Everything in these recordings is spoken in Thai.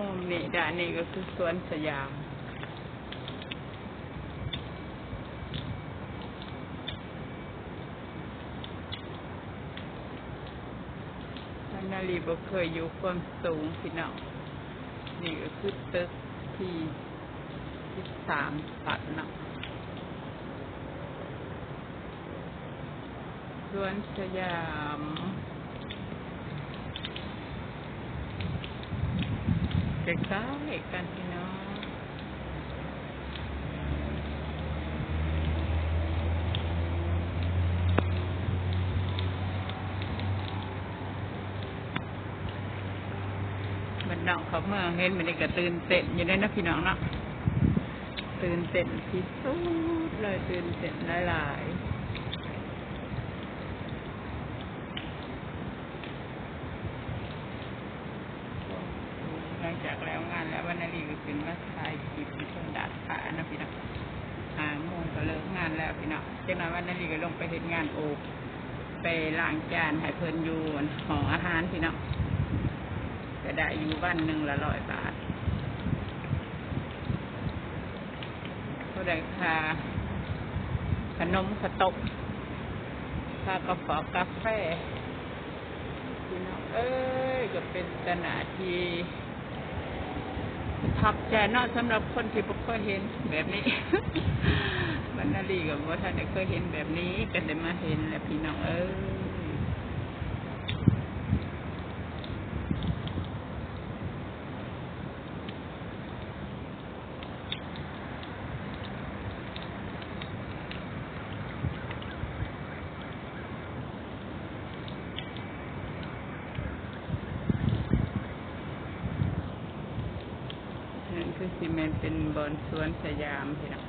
มุมนี่ด้านนี้ก็คือสวนสยามท่านาลีบอกเคยอยู่ความสูงพี่น้องนี่ก็คือตึกที่ที่สามตัดนะสวนสยาม ใกล้ๆกันพี่น้องมันน้องเขาเมื่อเห็นมันนี่ก็ตื่นเต้นอยู่ได้นะพี่น้องเนาะตื่นเต้นที่สุดเลยตื่นเต้นหลายๆหลังจาก แล้วงานแล้ววันนาลีก็ขึ้นมาถ่ายคลิปชนดาดฟ้านะพี่น้องหาโมงก็เลิกงานแล้วพี่น้องจากนั้นวันนาลีก็ลงไปเห็นงานโอบไปล้างจานให้เพิ่นอยู่หออาหารพี่น้องก็ได้อยู่วันหนึ่งละร้อยบาทก็ได้ค่าขนมขตกค่ากาแฟกาแฟพี่น้องเอ้ยก็เป็นตนาที่ ทับใจเนาะสำหรับคนที่บ่เคยเห็นแบบนี้ บรรณาลีกับว่าท่านได้เคยเห็นแบบนี้ก็ได้มาเห็นแล้วพี่น้องเอ้ย นั่นคือซีเมนเป็นบนสวนสยามพี่น้อ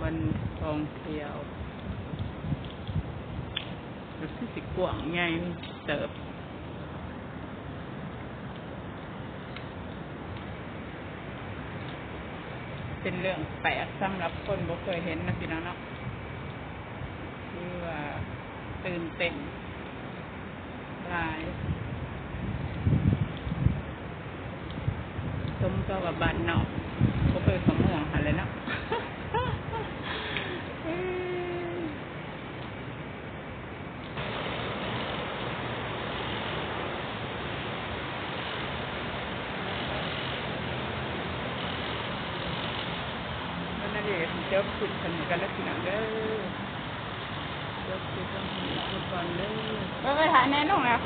บนทองเที่ยวรู้สึกสิกว้างใหญ่เติบเป็นเรื่องแปลกสำหรับคนบ่เคยเห็นนะพี่น้องเนาะคือว่าตื่นเต้นหลาย สม ก็ว่าบ้านนอกก็เคยขโมยอะไรเนาะเอ้ยวันนั้นเองเจ้าขุดกันกันแล้วพี่น้องเด้อเจ้าขุดกันทุกคนเด้อไปไปถ่ายแน่นอนแล้ว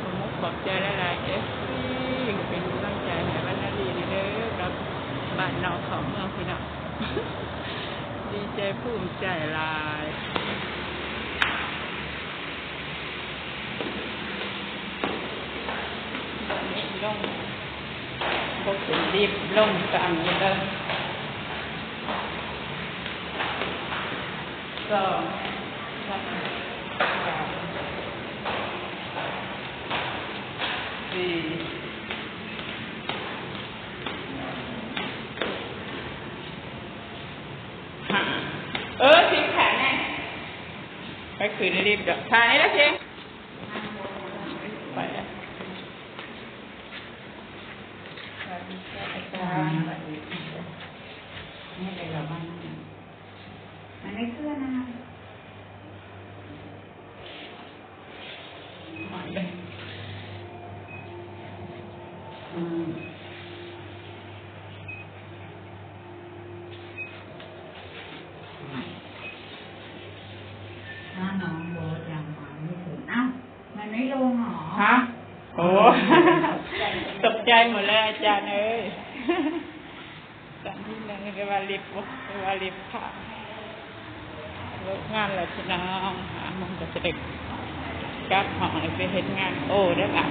ผมขอบใจหลายๆเอฟซีเป็นกำลังใจให้บรรณาดีนี่เด้อรับ บ้านนอกของเมืองพี่น้องดีใจภูมิใจลายวันนี้ลงพวกถึงรีบลงกันอยู่เลยก็สามสี่ห้าเออทิ้งแขนไงไป คืนรีบเดี๋ยวทานนี้แล้วทิ้งไปแล้วสวัสดีค่ะอาจารย์สวัสดีค่ะนี่เป็นเราบ้านมันไม่เชื่อนะคะหายไป อืมถ้าน้องโบทยังมาไม่ถึงเอ้ามันไม่ลงหรอ ฮะโอ้ตกใจหมดเลยอาจารย์เอ้ยตอนที่หนึ่งก็ว่าลิฟต์ก็ว่าลิฟต์ค่ะเลิกงานแล้วพี่น้องหาโมงก็จะเด็กกลับห้องเลยไปเห็นงานโอ้ได้ละ